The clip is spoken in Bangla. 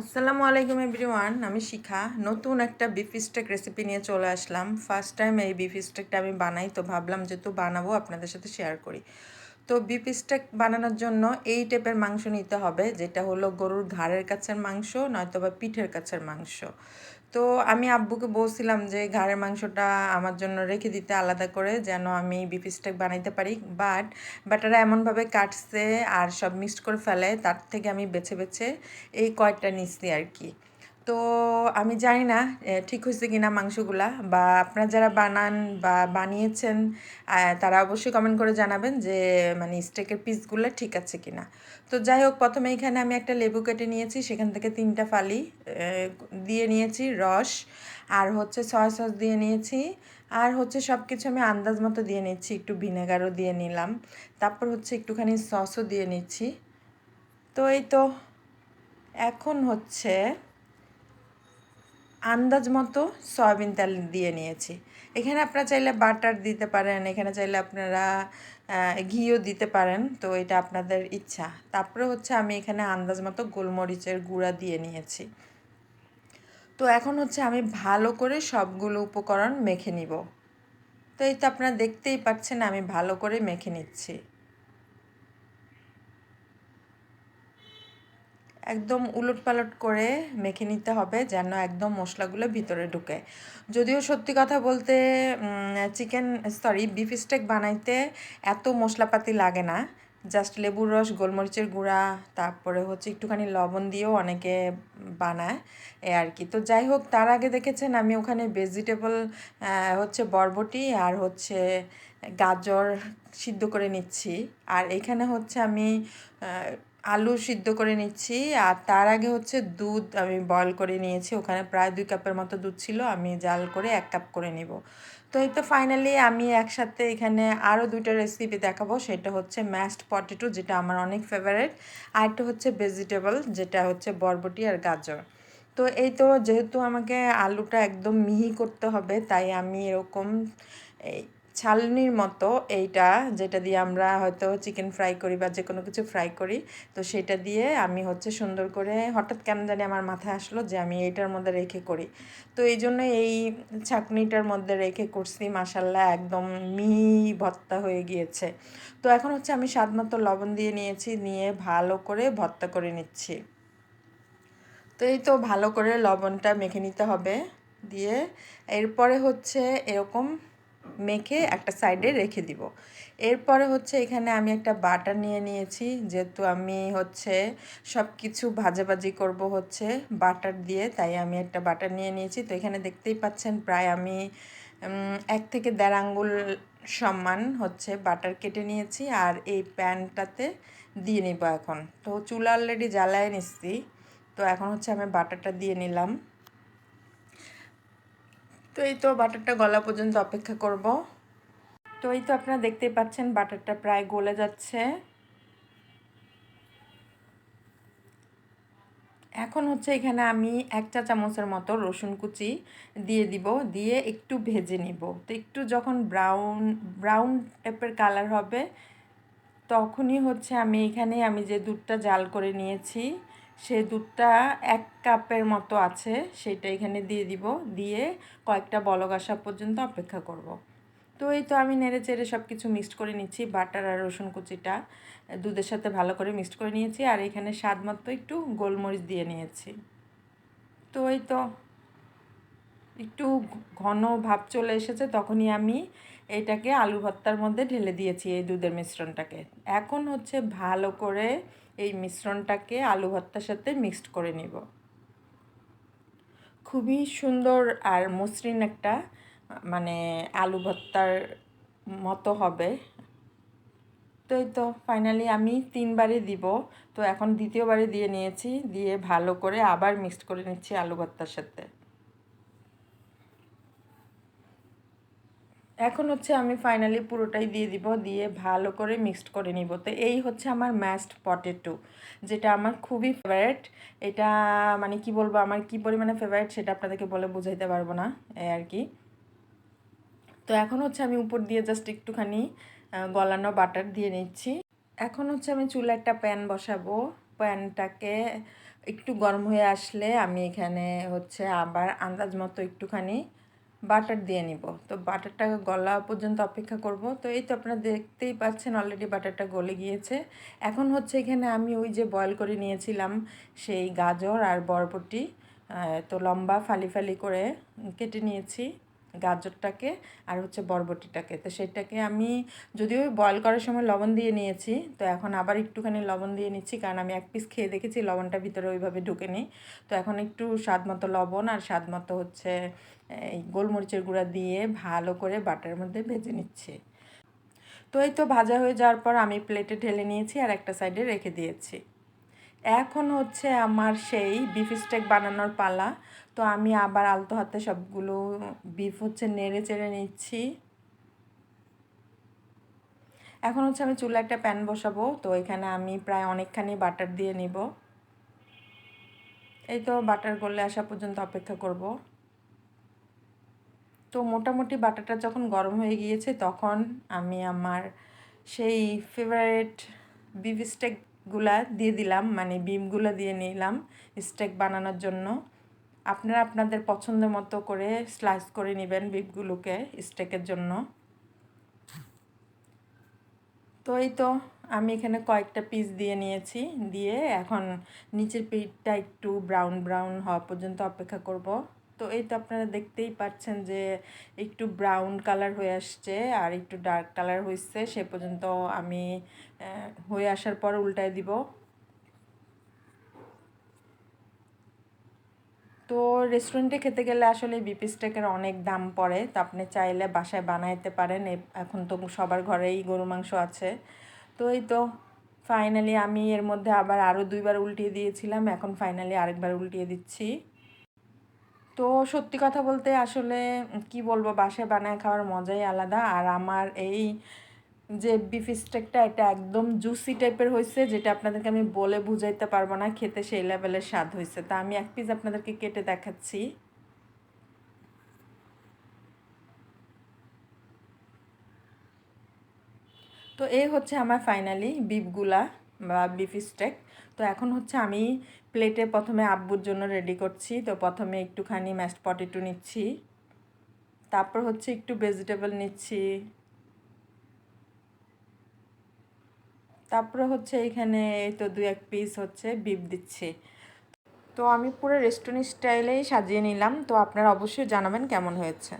আসসালামু আলাইকুম এভরিওয়ান, আমি শিখা। নতুন একটা বিফ স্টেক রেসিপি নিয়ে চলে আসলাম। ফার্স্ট টাইম এই বিফ স্টেকটা আমি বানাই, তো ভাবলাম যেহেতু বানাবো, আপনাদের সাথে শেয়ার করি। তো বিফ স্টেক বানানোর জন্য এই টাইপের মাংস নিতে হবে, যেটা হলো গরুর ঘাড়ের কাছের মাংস নয়তো বা পিঠের কাছের মাংস। তো আমি আব্বুকে বলছিলাম যে, ঘাড়ের মাংসটা আমার জন্য রেখে দিতে আলাদা করে, যেন আমি বিফ স্টেক বানাইতে পারি। বাট বাটারা এমনভাবে কাটছে আর সব মিক্সড করে ফেলে, তার থেকে আমি বেছে বেছে এই কয়েকটা নিচ্ছি আর কি। তো আমি জানি না ঠিক হয়েছে কিনা মাংসগুলা বা আপনারা যারা বানান বা বানিয়েছেন তারা অবশ্যই কমেন্ট করে জানাবেন যে মানে স্টেকের পিসগুলো ঠিক আছে কিনা। তো যাই হোক, প্রথমে এখানে আমি একটা লেবু কেটে নিয়েছি, সেখান থেকে তিনটা ফালি দিয়ে নিয়েছি রস, আর হচ্ছে সয়া সস দিয়ে নিয়েছি, আর হচ্ছে সব কিছু আমি আন্দাজ মতো দিয়ে নিচ্ছি, একটু ভিনেগারও দিয়ে নিলাম, তারপর হচ্ছে একটুখানি সসও দিয়ে নিচ্ছি। তো এই তো, এখন হচ্ছে আন্দাজ মতো সয়াবিন তেল দিয়ে নিয়েছি। এখানে আপনারা চাইলে বাটার দিতে পারেন, এখানে চাইলে আপনারা ঘিও দিতে পারেন, তো এটা আপনাদের ইচ্ছা। তারপরে হচ্ছে আমি এখানে আন্দাজ মতো গোলমরিচের গুঁড়া দিয়ে নিয়েছি। তো এখন হচ্ছে আমি ভালো করে সবগুলো উপকরণ মেখে নিব। তো এই তো আপনারা দেখতেই পাচ্ছেন আমি ভালো করে মেখে নিচ্ছি। একদম উলট পালট করে মেখে নিতে হবে যেন একদম মশলাগুলো ভিতরে ঢুকে। যদিও সত্যি কথা বলতে চিকেন সরি বিফ স্টেক বানাইতে এত মশলাপাতি লাগে না। জাস্ট লেবুর রস, গোলমরিচের গুঁড়া, তারপরে হচ্ছে একটুখানি লবণ দিয়েও অনেকে বানায় এ আর কি। তো যাই হোক, তার আগে দেখেছেন আমি ওখানে ভেজিটেবল হচ্ছে বরবটি আর হচ্ছে গাজর সিদ্ধ করে নিচ্ছি। আর এখানে হচ্ছে আমি আলু সিদ্ধ করে নিচ্ছি, আর তার আগে হচ্ছে দুধ আমি বয়ল করে নিয়েছি। ওখানে প্রায় দুই কাপের মতো দুধ ছিল, আমি জাল করে এক কাপ করে নিব। তো এই তো ফাইনালি আমি একসাথে এখানে আরও দুইটা রেসিপি দেখাবো, সেটা হচ্ছে ম্যাশড পটেটো যেটা আমার অনেক ফেভারেট আর একটা হচ্ছে ভেজিটেবল যেটা হচ্ছে বরবটি আর গাজর। তো এই তো যেহেতু আমাকে আলুটা একদম মিহি করতে হবে, তাই আমি এরকম ছালনির মতো এইটা, যেটা দিয়ে আমরা হয়তো চিকেন ফ্রাই করি বা যে কোনো কিছু ফ্রাই করি, তো সেটা দিয়ে আমি হচ্ছে সুন্দর করে, হঠাৎ কেন জানি আমার মাথায় আসলো যে আমি এইটার মধ্যে রেখে করি। তো এই জন্য এই ছাকনিটার মধ্যে রেখে করছি মাসাল্লাহ একদম মিহি ভর্তা হয়ে গিয়েছে। তো এখন হচ্ছে আমি স্বাদ মতো লবণ দিয়ে নিয়েছি, নিয়ে ভালো করে ভর্তা করে নিচ্ছি। তো এই তো ভালো করে লবণটা মেখে নিতে হবে, দিয়ে এরপরে হচ্ছে এরকম মেখে একটা সাইডে রেখে দিব। এরপরে হচ্ছে এখানে আমি একটা বাটার নিয়ে নিয়েছি, যেহেতু আমি হচ্ছে সব কিছু ভাজাভাজি করব হচ্ছে বাটার দিয়ে, তাই আমি একটা বাটার নিয়ে নিয়েছি। তো এখানে দেখতেই পাচ্ছেন প্রায় আমি এক থেকে দেড় আঙ্গুল সম্মান হচ্ছে বাটার কেটে নিয়েছি, আর এই প্যানটাতে দিয়ে নিব এখন। তো চুলা অলরেডি জ্বালায় নিচ্ছি, তো এখন হচ্ছে আমি বাটারটা দিয়ে নিলাম। তো এই তো বাটারটা গলা পর্যন্ত অপেক্ষা করব। তো এই তো আপনারা দেখতেই পাচ্ছেন বাটারটা প্রায় গলে যাচ্ছে। এখন হচ্ছে এখানে আমি এক চা চামচের মতো রসুন কুচি দিয়ে দিব, দিয়ে একটু ভেজে নিব। তো একটু যখন ব্রাউন ব্রাউন টাইপের কালার হবে, তখনই হচ্ছে আমি এখানে আমি যে দুধটা জাল করে নিয়েছি সে দুধটা এক কাপের মতো আছে, সেটা এখানে দিয়ে দিব। দিয়ে কয়েকটা বলক আসা পর্যন্ত অপেক্ষা করব। তো এই তো আমি নেড়ে চেড়ে সব কিছু মিক্সড করে নিচ্ছি বাটার আর রসুন কুচিটা। দুধের সাথে ভালো করে মিক্সড করে নিয়েছি, আর এখানে স্বাদ মতো একটু গোলমরিচ দিয়ে নিয়েছি। তো এই তো, একটু ঘন ভাব চলে এসেছে, তখনই আমি এটাকে আলু ভর্তার মধ্যে ঢেলে দিয়েছি এই দুধের মিশ্রণটাকে। এখন হচ্ছে ভালো করে এই মিশ্রণটাকে আলু ভর্তার সাথে মিক্সড করে নিব। খুবই সুন্দর আর মসৃণ একটা মানে আলু ভর্তার মতো হবে। তো এই তো ফাইনালি আমি তিনবারই দিব। তো এখন দ্বিতীয়বারে দিয়ে নিয়েছি, দিয়ে ভালো করে আবার মিক্সড করে নিচ্ছি আলু ভর্তার সাথে। এখন হচ্ছে আমি ফাইনালি পুরোটাই দিয়ে দিব, দিয়ে ভালো করে মিক্সড করে নিব। তো এই হচ্ছে আমার ম্যাশড পটেটো যেটা আমার খুবই ফেভারেট এটা মানে কি বলব, আমার কি পরিমাণে ফেভারেট সেটা আপনাদেরকে বলে বোঝাইতে পারব না এই আর কি। তো এখন হচ্ছে আমি উপর দিয়ে জাস্ট একটুখানি গলানো বাটার দিয়ে নিচ্ছি। এখন হচ্ছে আমি চুলা একটা প্যান বসাবো। প্যানটাকে একটু গরম হয়ে আসলে আমি এখানে হচ্ছে আবার আন্দাজ মতো একটুখানি বাটার দিয়ে নিব। তো বাটারটা গলা পর্যন্ত অপেক্ষা করব। তো এই তো আপনারা দেখতেই পাচ্ছেন অলরেডি বাটারটা গলে গিয়েছে। এখন হচ্ছে এখানে আমি ওই যে বয়ল করে নিয়েছিলাম সেই গাজর আর বরবটি তো লম্বা ফালি ফালি করে কেটে নিয়েছি। গাজরটাকে আর হচ্ছে বরবটিটাকে। তো সেটাকে আমি যদিও বয়ল করার সময় লবণ দিয়ে নিয়েছি, তো এখন আবার একটুখানি লবণ দিয়ে নিচ্ছি, কারণ আমি এক পিস খেয়ে দেখেছি লবণটা ভিতরে ওইভাবে ঢুকে নিই তো এখন একটু স্বাদ মতো লবণ আর স্বাদ মতো হচ্ছে, এই গোলমরিচের গুঁড়া দিয়ে ভালো করে বাটার মধ্যে ভেজে নিচ্ছি। তো এই তো ভাজা হয়ে যাওয়ার পর আমি প্লেটে ঢেলে নিয়েছি আর একটা সাইডে রেখে দিয়েছি। এখন হচ্ছে আমার সেই বিফ স্টেক বানানোর পালা। তো আমি আবার আলতো হাতে সবগুলো বিফ হচ্ছে নেড়ে চেড়ে নিচ্ছি। এখন হচ্ছে আমি চুলা একটা প্যান বসাবো। তো এখানে আমি প্রায় অনেকখানি বাটার দিয়ে নিব। এই তো বাটার গলে আসা পর্যন্ত অপেক্ষা করব। তো মোটামুটি বাটারটা যখন গরম হয়ে গিয়েছে তখন আমি আমার সেই ফেভারেট বিফ স্টেকগুলা দিয়ে দিলাম মানে বিমগুলো দিয়ে নিলাম স্টেক বানানোর জন্য। আপনারা আপনাদের পছন্দ মতো করে স্লাইস করে নেবেন বিফগুলোকে স্টেকের জন্য। তো এই তো আমি এখানে কয়েকটা পিস দিয়ে নিয়েছি, দিয়ে এখন নিচের পিঠটা একটু ব্রাউন ব্রাউন হওয়া পর্যন্ত অপেক্ষা করব। তো এই তো আপনারা দেখতেই পাচ্ছেন যে একটু ব্রাউন কালার হয়ে আসছে আর একটু ডার্ক কালার হয়েছে সে পর্যন্ত আমি হয়ে আসার পর উল্টায় দিব। তো রেস্টুরেন্টে খেতে গেলে আসলে বিপি স্টেকের অনেক দাম পড়ে। তো আপনি চাইলে বাসায় বানাইতে পারেন। এখন তো সবার ঘরেই গরু মাংস আছে। তো এই তো ফাইনালি আমি এর মধ্যে আবার আরও দুইবার উল্টিয়ে দিয়েছিলাম। এখন ফাইনালি আরেকবার উল্টিয়ে দিচ্ছি। তো সত্যি কথা বলতে আসলে কি বলব, বাসায় বানায় খাওয়ার মজাই আলাদা। আর আমার এই যে বিফ স্টেকটা এটা একদম জুসি টাইপের হয়েছে যেটা আপনাদেরকে আমি বলে বুঝাইতে পারব না, খেতে সেই লেভেলের স্বাদ হয়েছে তা আমি এক পিস আপনাদেরকে কেটে দেখাচ্ছি। তো এই হচ্ছে আমার ফাইনালি বিফগুলা বা বিফ স্টেক তো এখন হচ্ছে আমি প্লেটে প্রথমে আব্বুর জন্য রেডি করছি। তো প্রথমে একটুখানি ম্যাশড পটেটো নিচ্ছি। তারপর হচ্ছে একটু ভেজিটেবল নিচ্ছি। তারপরে হচ্ছে এখানে তো দু এক পিস হচ্ছে বিপ দিচ্ছি। তো আমি পুরো রেস্টুরেন্ট স্টাইলেই সাজিয়ে নিলাম। তো আপনারা অবশ্যই জানাবেন কেমন হয়েছে।